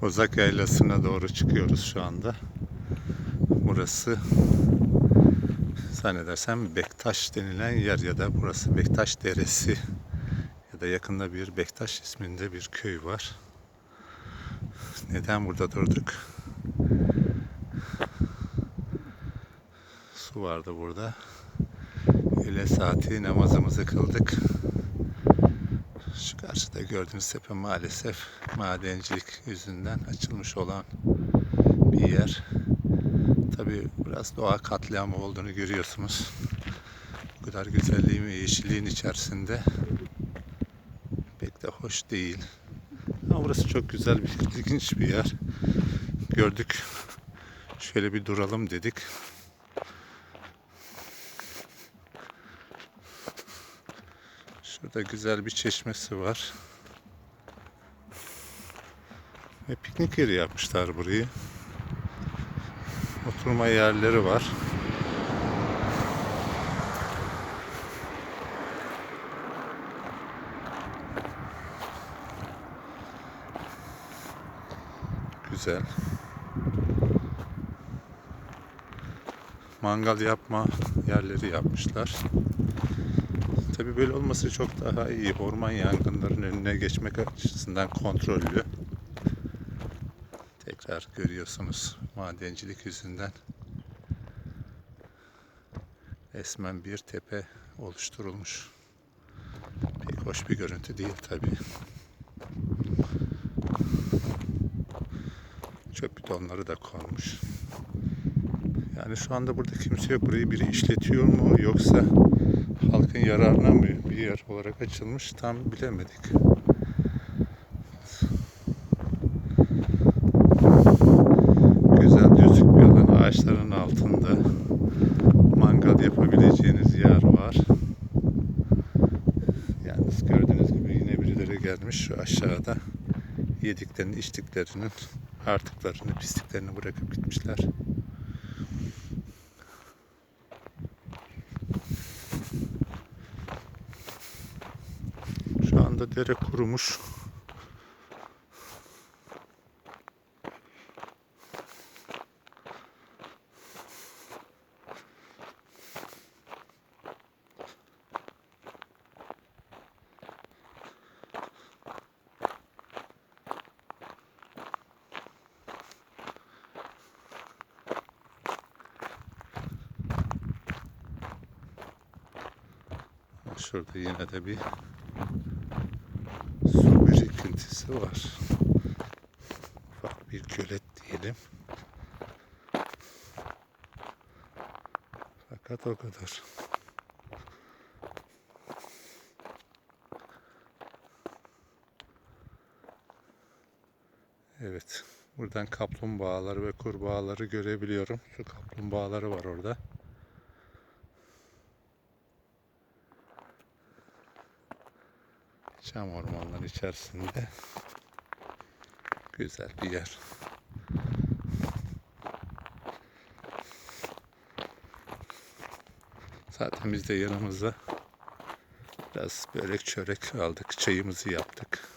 Kozak Yaylası'na doğru çıkıyoruz şu anda. Burası zannedersem Bektaş denilen yer ya da burası Bektaş Deresi ya da yakında bir Bektaş isminde bir köy var. Neden burada durduk? Su vardı burada. Öğle saati namazımızı kıldık. Şu karşıda gördüğünüz tepe maalesef madencilik yüzünden açılmış olan bir yer. Tabi biraz doğa katliamı olduğunu görüyorsunuz. Bu kadar güzelliğin ve yeşilliğin içerisinde pek de hoş değil. Ama burası çok güzel bir, ilginç bir yer. Gördük. Şöyle bir duralım dedik. Şurada güzel bir çeşmesi var. Ve piknik yeri yapmışlar burayı. Oturma yerleri var. Güzel. Mangal yapma yerleri yapmışlar. Tabi böyle olması çok daha iyi. Orman yangınlarının önüne geçmek açısından kontrollü. Tekrar görüyorsunuz madencilik yüzünden resmen bir tepe oluşturulmuş. Pek hoş bir görüntü değil tabi. Çöp bidonları da konmuş. Yani şu anda burada kimse yok. Burayı biri işletiyor mu yoksa yararına mı bir yer olarak açılmış tam bilemedik. Güzel düzlük bir alan ağaçların altında mangal yapabileceğiniz yer var. Yalnız gördüğünüz gibi yine birileri gelmiş şu aşağıda yediklerini içtiklerinin artıklarını pisliklerini bırakıp gitmişler. Şu anda dere kurumuş. Şurada yine de bir su birikintisi var. Ufak bir gölet diyelim. Fakat o kadar. Evet. Buradan kaplumbağaları ve kurbağaları görebiliyorum. Şu kaplumbağaları var orada. Çam ormanların içerisinde güzel bir yer. Zaten biz de yanımızda biraz börek çörek aldık. Çayımızı yaptık.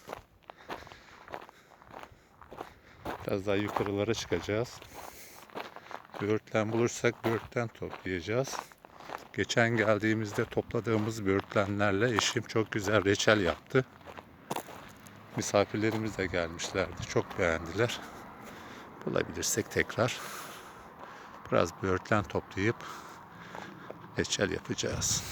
Biraz daha yukarılara çıkacağız. Böğürtlen bulursak böğürtlen toplayacağız. Geçen geldiğimizde topladığımız böğürtlenlerle eşim çok güzel reçel yaptı. Misafirlerimiz de gelmişlerdi. Çok beğendiler. Bulabilirsek tekrar biraz böğürtlen toplayıp reçel yapacağız.